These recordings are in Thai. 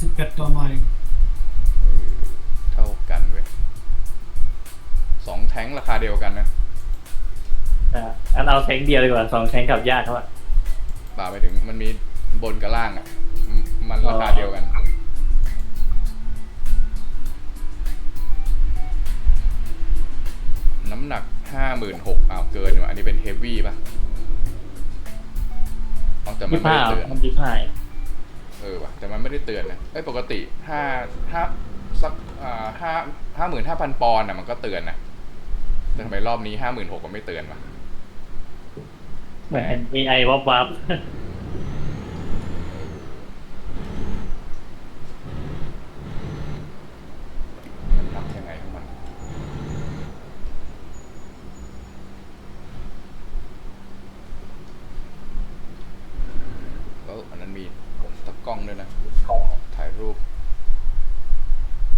สิบแปดต่อไมล์เออเท่ากันเว้ยสองแท้งราคาเดียวกันนะอ่าอันเอาแทงเดียวดีกว่าสองแทงกับยากเขาอะป่าไปถึงมันมีบนกับล่างอะมมันราคาเดียวกัน น้ำหนักห้าหมื่นหกอ้าวเกินอยู่อะอันนี้เป็นเฮฟวี่ป่ะอ๋อแต่มันยี่ไม่ห้าได้เตือนมันยี่ห้า เออว่ะแต่มันไม่ได้เตือนนะไอ้ยปกติห้าห้าสักอ่าห้าห้าหมื่นห้าพันปอนด์อะมันก็เตือนนะแต่ทำไมรอบนี้ห้าหมื่นหกก็ไม่เตือนวะเหมือน AI วับวับ มันนับยังไงของมันแล้วอันนั้นมีตะกล้องด้วยนะ ถ่ายรูป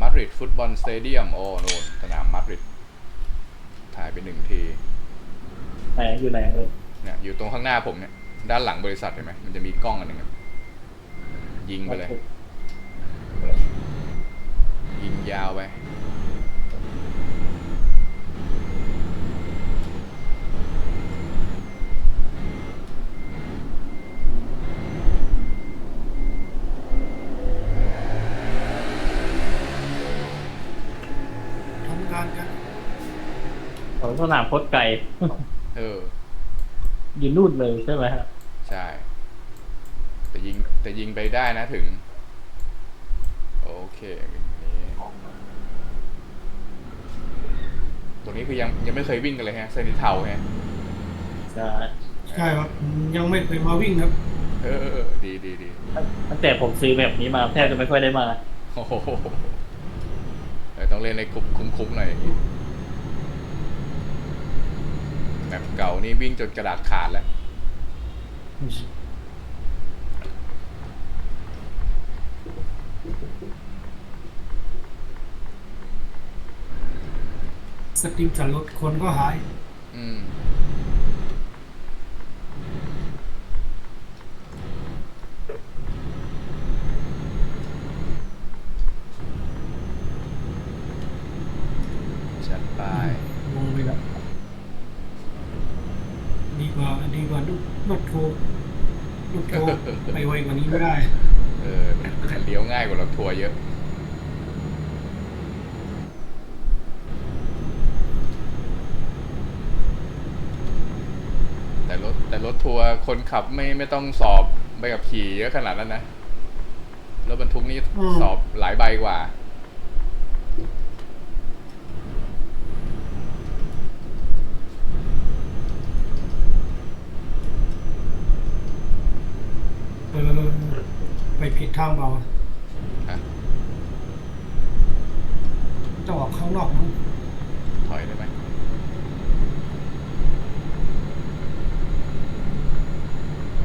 มาดริดฟุตบ อลสเตเดียมโอ้โน่นสนามมาดริดถ่ายไปหนึ่งทีไหนอยู่ไหนเลยเนี่ยอยู่ตรงข้างหน้าผมเนี่ย ด้านหลังบริษัทเห็นไหมมันจะมีกล้องอันหนึ่งอะยิงไปเลย ยิงยาวไป ทำงานกัน ของ สนามโคตรไกล เออ อยู่นู่นเลยใช่ไหมฮะใช่ แต่ยิงแต่ยิงไปได้นะถึง โอเคอย่างนี้ตรงนี้คือยังยังไม่เคยวิ่งกันเลยฮะเส้นนี้เทาฮะใช่ใช่ครับยังไม่เคยมาวิ่งครับ เออเออเออดีดีดีตั้งแต่ผมซื้อแบบนี้มาแทบจะไม่ค่อยได้มา โอ้โหเออต้องเล่นในกลุ่มคุ้มๆหน่อยอย่างนี้ แบบเก่านี่วิ่งจนกระดาษขาดแล้ว สตรีมจากรถคนก็หาย อืม จัดไป งงเลยครับดีกว่าดีกว่ารถรถโทรรถโทรไปไวกว่านี้ไม่ได้ เออมันเลี้ยวง่ายกว่ารถทัวร์เยอะ แต่ร ถแต่รถทัวร์คนขับไม่ไม่ต้องสอบใบขับขี่เยอะขนาดนั้นนะรถบรรทุกนี่อืม สอบหลายใบกว่า เออไปผิดทางเปล่าฮะต้องออกข้างนอกมั้ง ถอยได้ไหม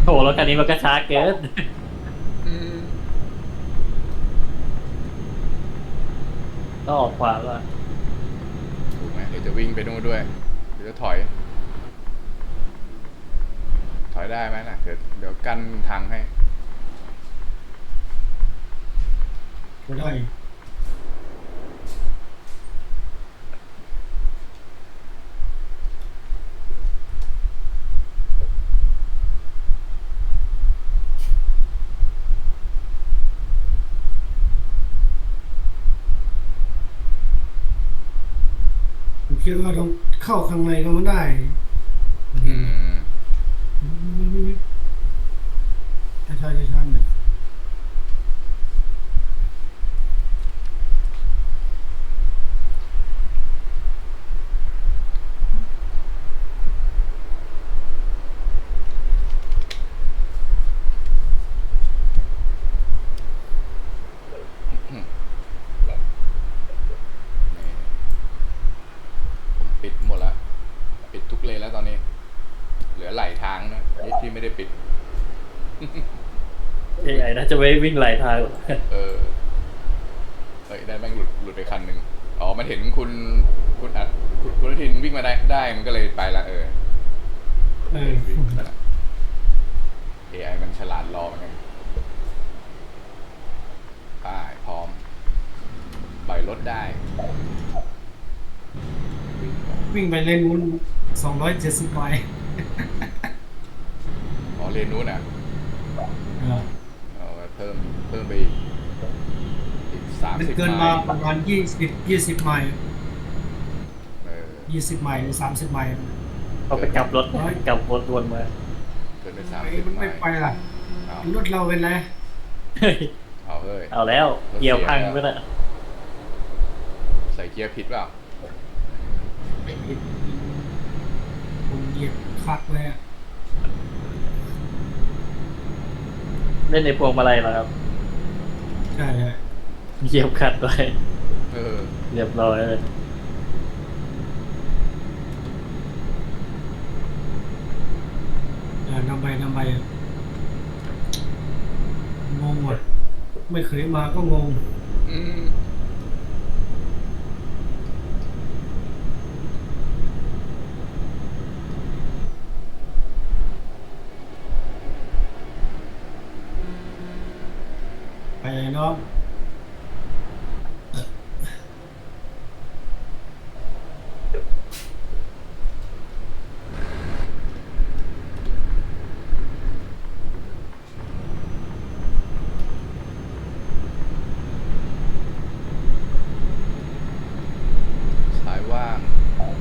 โถรถคั นนี้มันก็ช้าเกิน อืมต้องออกขวาว่าถูกไหมเดี๋ยวจะวิ่งไปนู่นด้วยเดี๋ยวจะถอย ถอยได้ไหมล่ะเดี๋ยวเดี๋ยวกั้นทางให้ ไม่ได้ คิดว่าต้องเข้าข้างในก็ไม่ได้ อืม ใช่ใช่ใช่ใช่เลย นี่ผมปิดหมดแล้ว ปิดทุกเลนแล้วตอนนี้ เหลือไหลทางนะที่ที่ไม่ได้ปิด AI น่าจะไว้วิ่งไหลทาง เออเฮ้ยได้แม่งหลุดหลุดไปคันหนึ่งอ๋อมันเห็นคุณคุณอัดคุณคุณอนุทินวิ่งมาได้ได้มันก็เลยไปละเออเออ วิ่งไปละ AI มันฉลาดรอเหมือนกันรถได้วิ่งก่อนวิ่งไปเลนนู้นสองร้อยเจ็ดสิบไมล์อ๋อเลนนู้นอะเออเอาไป เพิ่มเพิ่มไปอีกอีกสามมันสิบเกินไมมาล์ประมาณยี่สิบยี่สิบไมล์เออ ยี่สิบไมล์หรือสามสิบไมล์เอาไปกลับรถกลับรถวนมาเกินไปสามไอ้สิบมันไมไม่ล์ไปล่ะเอารถเราเป็นไรเฮ้ยเอาเฮ้ย เอาแล้วเกี่ยวพังไปแล้วใส่เกียร์ผิดเปล่าผมเหยียบคัดเลยอะเล่นในพวงมาลัยเหรอครับ ใช่เลยเหยียบขัดไว้เออ เรียบร้อยเลยเออนำไปนำไปงงหมด ไม่เคยมาก็งง อืม ไปเลยเนาะ สายว่าง ของ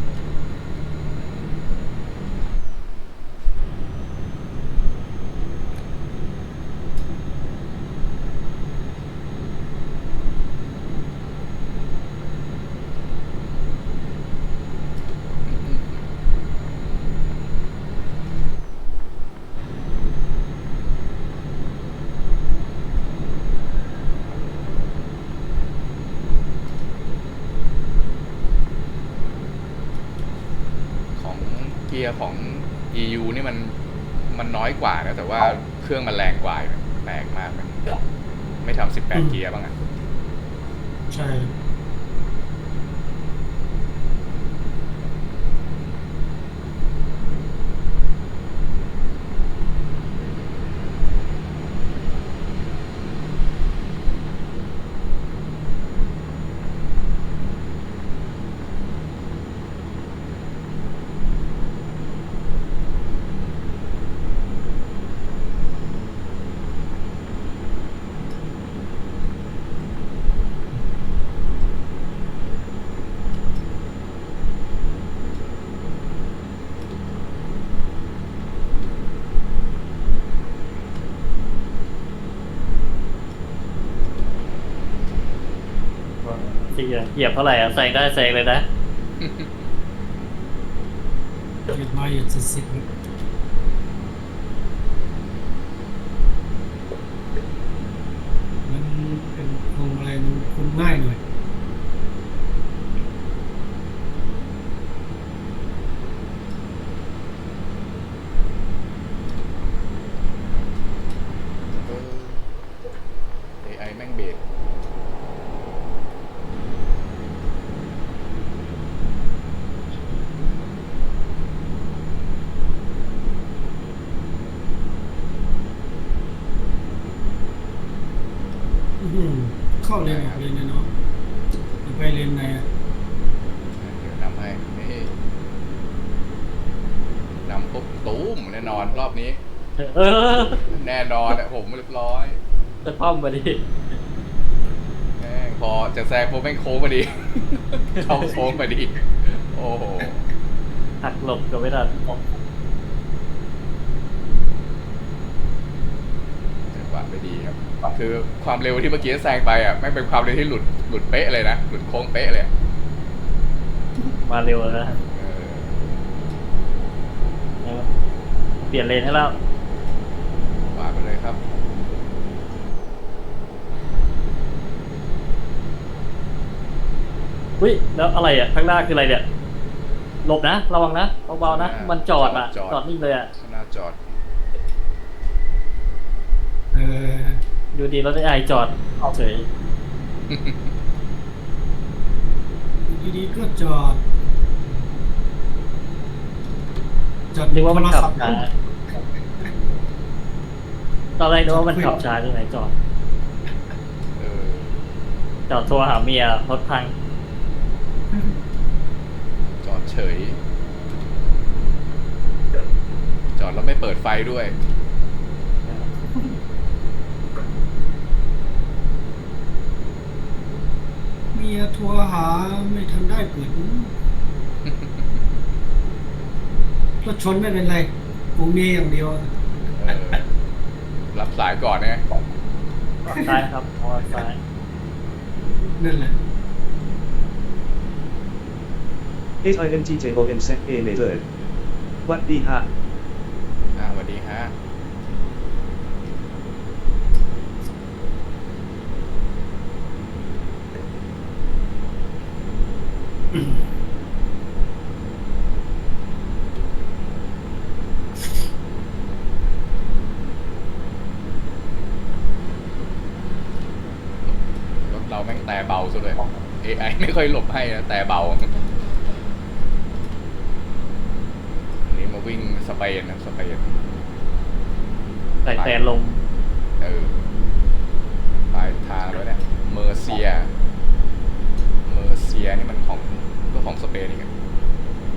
เกียร์ของ EU นี่มันมันน้อยก ว่านะแต่ว่าเครื่องมันแรงกว่าอยู่นะแรงมากนะไม่ทำสิบแปดเกียร์บ้างอะใช่ ที่เหยียบเท่าไหร่อะแซงได้แซงเลยนะ หยียบมาเหยียบสิบมันเป็นโครงอะไรมันคุมง่ายหน่อย เออ AI แม่งเบรก อื้อหือ เข้าเลนออกเลนเลยเนาะจะไปเลนไหนอะเดี๋ยวนำให้นี่นำปุ๊บตูมแน่นอนรอบนี้ เออแน่นอนอะผมเรียบร้อยจะพ่อมมาดิแม่งพอจะแซงปุ๊บแม่งโค้งพอดี เข้าโค้งพอดี โอ้โหหักหลบก็ไม่ทันจังหวะไม่ดีครับ คือความเร็วที่เมื่อกี้แซงไปอะแม่งเป็นความเร็วที่หลุดหลุดเป๊ะเลยนะหลุดโค้งเป๊ะเลยอะมาเร็วแล้วนะเออเอาเปลี่ยนเลนให้แล้วว่าไปเลยครับ อุ้ยแล้วอะไรอะข้างหน้าคืออะไรเนี่ยหลบนะ ระวังนะเบาๆนะอ่ามัมันจอดอะจอด จอดนิ่งเลยอะข้างหน้าจอด เออ ดูดีรถไอจอดเฉยอยู่ดีๆก็จอด จอดนึกว่ามันขับโทรศัพท์ช้าตอนแรกนึกว่ามันขับช้าที่ไหนจอดเออจอดโทรหาเมียรถพัง จอดเฉย จอดแล้วไม่เปิดไฟด้วย เมียโทัว หาไม่ทันได้เปิดรถชนไม่เป็นไรกูเมียอย่างเดียว เออรับสายก่อนเนี่ยซ้ายครับมอเตอร์ไซค์นั่นแหละ S I N T J O N Z A เมเ o อร์วัดดีฮะ อ่าสวัสดีฮะ รถเราแม่งแต่เบาซะด้วย AI ไม่ค่อยหลบให้นะแต่เบาอันนี้มาวิ่งสเปนนะสเปนใส่แต่ลมเออปลายทางแล้วเนี่ยเมอร์เซีย เมอร์เซียนี่มันของก็ของสเปนอีกอะ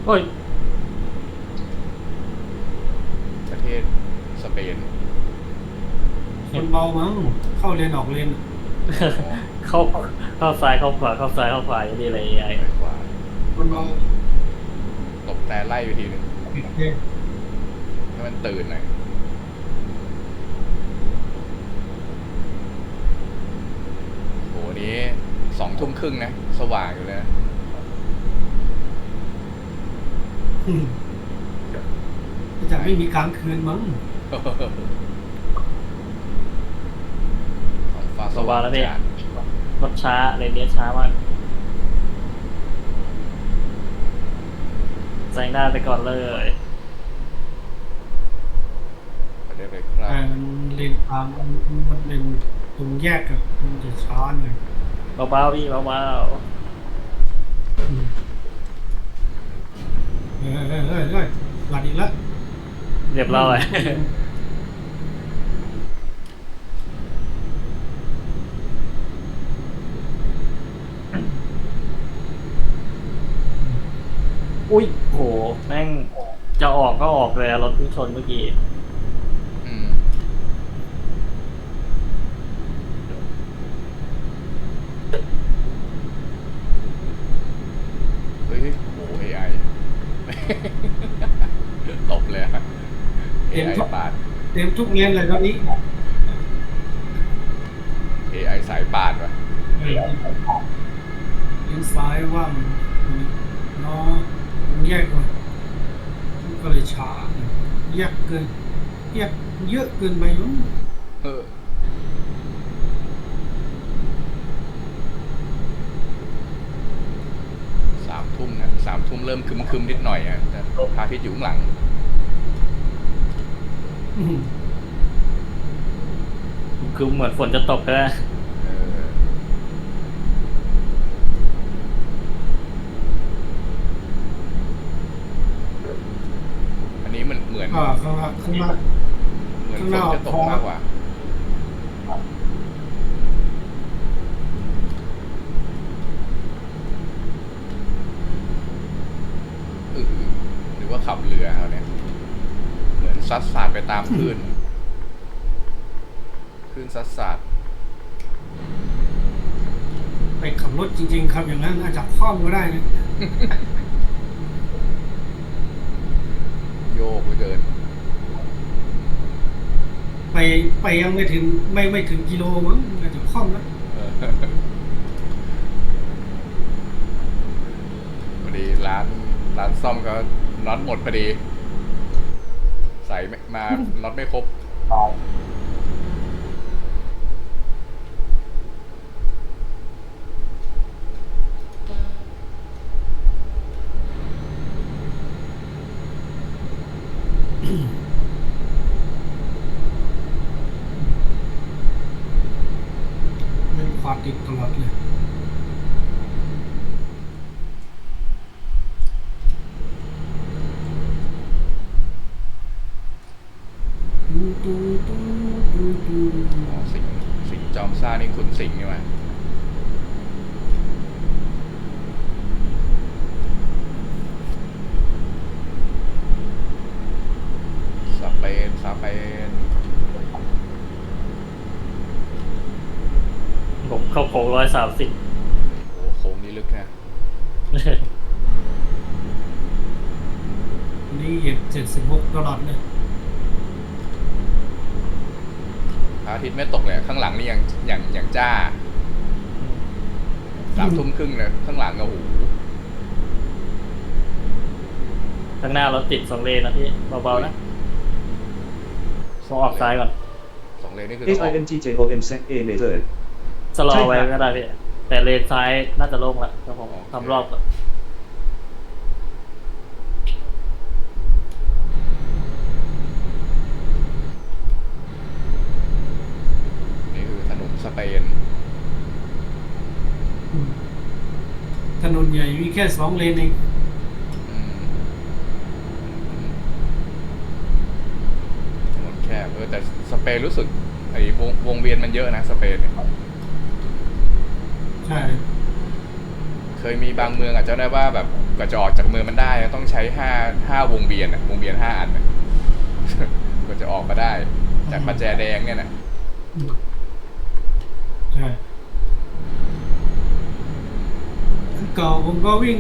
โอ้ย ประเทศสเปน คนเบามั้งเข้าเลนออกเลน เข้าเข้าซ้ายเข้าขวาเข้าซ้ายเข้าขวาอย่างนี้เลยไอ้ไปกว่าคนเบาตบแต่ไล่ไปทีนึงโอเคให้มันตื่นหน่อยโหนี้สองทุ่มครึ่งนะ สว่างอยู่เลยนะอืมจะไม่มีกลางคืนมั้งท้องฟ้าสสว่าว่างงแล้วเนี่ย จัด รถช้าเลยเนี้ยช้ามากแซงหน้าไปก่อนเลยไปได้เลยครับแต่มันเลนทางมันเลนตรงแยกอะมันจะช้าหน่อยเบาๆพี่เบาอืมเฮ้ยเฮ้ยเฮ้ยเฮ้ยหลัดอีกแล้วๆเรียบร้อย อุ้ยโหแม่งจะออกก็ออกเลยอะรถที่ชนเมื่อกี้อืมเฮ้ยโอ้ AI ตบเลยอะ AI ปาด เต็มทุกเลนเลยตอนนี้ AI สายปาดวะเลนซ้ายว่างเนาะ มันแยกก่อนมันก็เลยช้าแยกเกินแยกเยอะเกินไปมั้งเออสามทุ่มนะสามทุ่มเริ่มคึมๆนิดหน่อยอะแต่พระอาทิตย์อยู่ข้างหลังอืมคือเหมือนฝนจะตกเลยนะ เอออันนี้มันเหมือน อ่า ข้างล่างข้างล่างเหมือนข้างฝนจะตกพอมากกว่าเออหรือว่าขับเรือเขาเนี่ย เหมือนซัดสาดไปตามคลื่นคลื่นซัดสาดไปขับรถจริง ๆ ครับอย่างนั้นอาจจะคล่อมก็ได้นะ โยกไปเกิน ไปไปยังไม่ถึงไม่ไม่ถึงกิโลมั้งอาจจะคล่อมนะเออพอดีร้านร้านซ่อมก็น็อตหมดพอดี ใส่ไม่มาน็อตไม่ครบ ซ่านี่คุณสิงห์นี่หว่สเปนสเปนผมเข้าโค้งร้อยสามสิบโอ้โหโค้งนี้ลึกนะ นี่เหยียบเจ็ดสิบหกตลอดเลย ระอาทิตย์ไม่ตกเลยข้างหลังนี่ยังอย่างอย่างจ้าสามทุ่มครึ่งเลยข้างหลังก็โอ้โหข้างหน้ารถติดสองเลนนะพี่เบาๆนะมองออกซ้ายก่อนสองเลนนี่คือ H ต้องออก I N G J O N Z A later สลอใช่ครับไว้ก็ได้พี่แต่เลนซ้ายน่าจะโล่งละครับผมทำรอบก่อน นี่คือถนน สเปนถนนใหญ่มีแค่สองเลนเองอืมถนนแคบเออแต่สเปนรู้สึกไอ้วงวงเวียนมันเยอะนะสเปนเนี่ยใช่ เคยมีบางเมืองอาจจะได้ว่าแบบกว่าจะออกจากเมืองมันได้ต้องใช้ห้าห้าวงเวียนอะวงเวียนห้าอันอะ กว่าจะออกมาได้ จากประแจแดงเนี่ยนะใช่คือ เก่าผมก็วิ่ง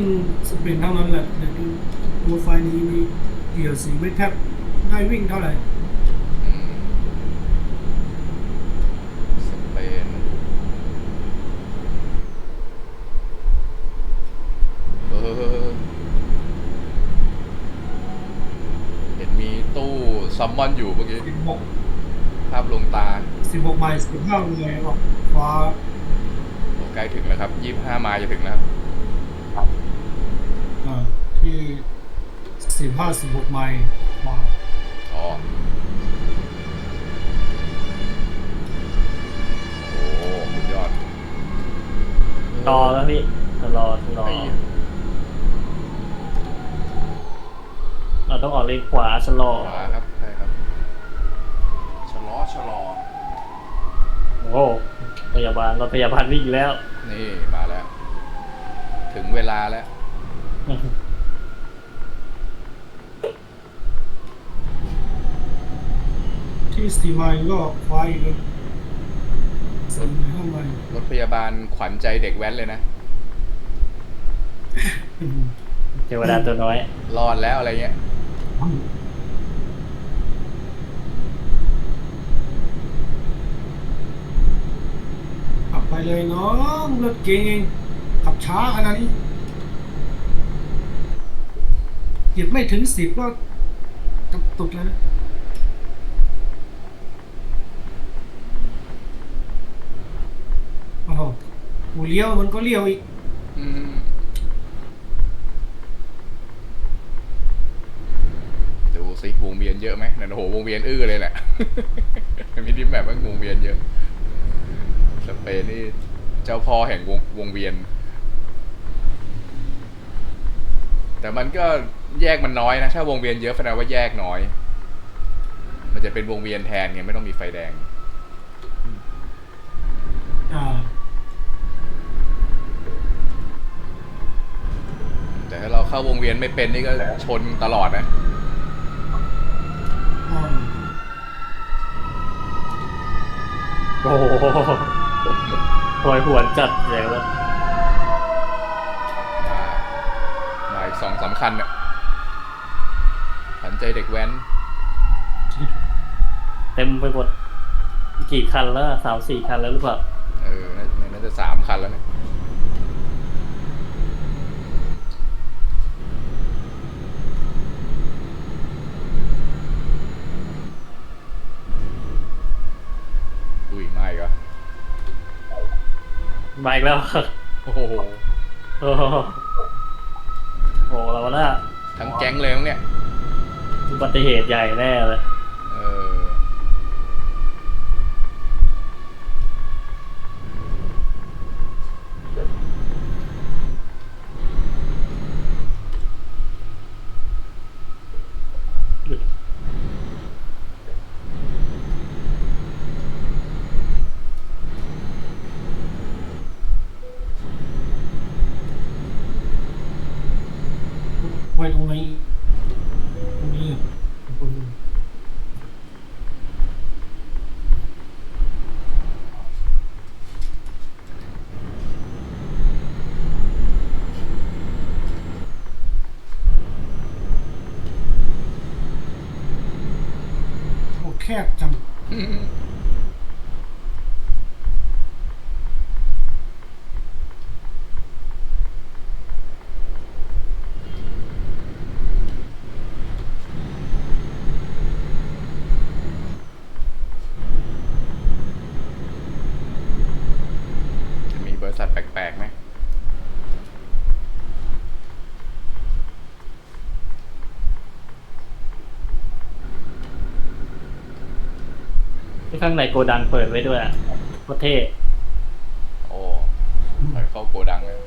สปรินต์เท่านั้นแหละแต่ดูโปรไฟล์นี้มีเกี่ยวสีไม่แทบได้วิ่งเท่าไหร่อืมสเปนเออเห็นมีตู้ซัมมอนอยู่เมื่อกี้ สิบหกภาพลวงตาสิบหกไมล์สิบห้าเลยออกขวาโอ้ใกล้ถึงแล้วครับยี่ห้าไมล์จะถึงแล้วครับอ่า ที่สิบห้าสิบหกไมล์ขวาอ๋อโอ้สุดยอดรอแล้วพี่จะรอจะรอ ไอ้เราต้องออกเลนขวาชะลอขวาครับใช่ครับชะลอชะลอโอ้โหพยาบาลรถพยาบาลวิ่งอีกแล้ว นี่มาแล้ว ถึงเวลาแล้ว ที่สี่ไมล์ก็ขวาอีกเลยสี่ห้าไมล์รถพยาบาลขวัญใจเด็กแว้นเลยนะอืมเทวดาตัวน้อย รอดแล้วอะไรเงี้ย ขับไปเลยน้องรถเก่งเองขับช้าขนาดนี้เหยียบไม่ถึงสิบก็กระตุกแล้วนะโอ้โหกู เลี้ยวมันก็เลี้ยวอีกดูสิวงเวียนเยอะไหมนั่นโอ้โหวงเวียนอื้อเลยแหละ มีดิมแบบว่าวงเวียนเยอะ สเปนนี่เจ้าพ่อแห่งวงวงเวียน แต่มันก็แยกมันน้อยนะ ถ้าวงเวียนเยอะแสดงว่าแยกน้อย มันจะเป็นวงเวียนแทนไงไม่ต้องมีไฟแดง อ่า แต่ถ้า เราเข้าวงเวียนไม่เป็นนี่ก็ชนตลอดนะอ่าโอ้โหโหยหวนจัดอย่างเลยมามาอีกสองสามคัญเนี่ยขันใจเด็กแว้น เต็มไปหมดกี่คันแล้วสามสี่คันแล้วหรือเปล่าเออน่าน่าจะสามคันแล้วเนี่ย อุ้ยไม่ก็ มา อีกแล้วโอ้โหโอ้โหโอ้โหเราน่าทั้งแก๊งเลยมั้งเนี่ยอุบัติเหตุใหญ่แน่เลย เออ ไว้ตรงไหนตรงนี้อะ บจังจะมีบริษัทแปลกๆไหม ที่ ข้างในโกดังเปิดไว้ด้วยอะโคตรเท่ โอ้ถอยเข้าโกดังเลย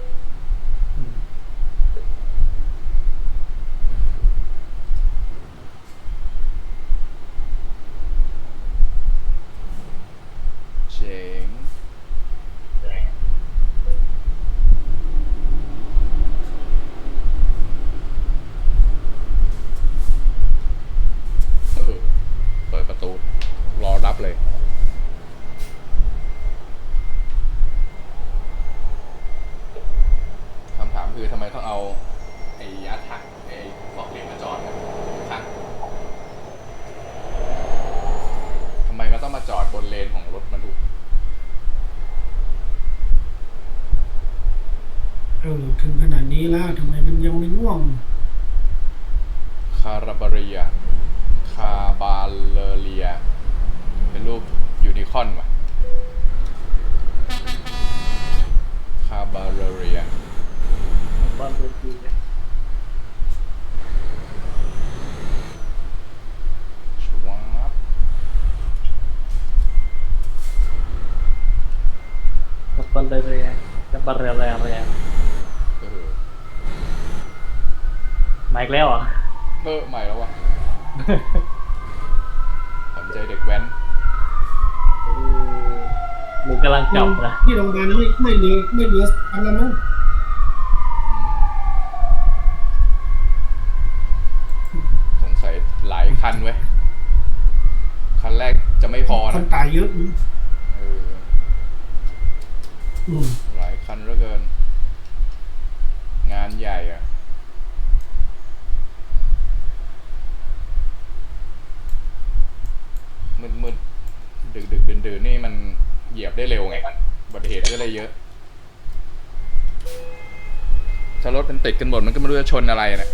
เจ๋ง เออเปิดประตู รอรับเลย คำถามคือทำไมต้องเอา ไอ้ยัดทักไอ้ฟอกเหลี่ยมมาจอดกันข้างทำไมมันต้องมาจอดบนเลนของรถบรรทุก เออ ถึงขนาดนี้แล้วทำไมมันยังไม่ง่วง คาราบาเรีย คาบาเลเรีย เป็นรูปยูนิคอร์นว่ะ คาบาเลเรีย บอลดูดีเลยชวับกับบอลเลยเลยกับบอลเรือเลยอะไรอะเออ มาอีกแล้วเหรอะเออใหม่แล้ววะขวัญใจเด็กแว้นหนูกำลังจับนะที่โรงพยาบาลไม่ไม่เหลือไม่เหลืออันนั้นมั้งสงสัยหลายคันเว้ย คันแรกจะไม่พอคนนะตายเยอะนะ เออ อืม หลายคันเหลือเกิน งานใหญ่อะมืดมืดดึกดึกดื่นดื่นๆนี่มันเหยียบได้เร็วไงอุบัติเหตุก็เลยเยอะ ถ้ารถมัน ติดกันหมดมันก็ไม่รู้จะชนอะไรนะ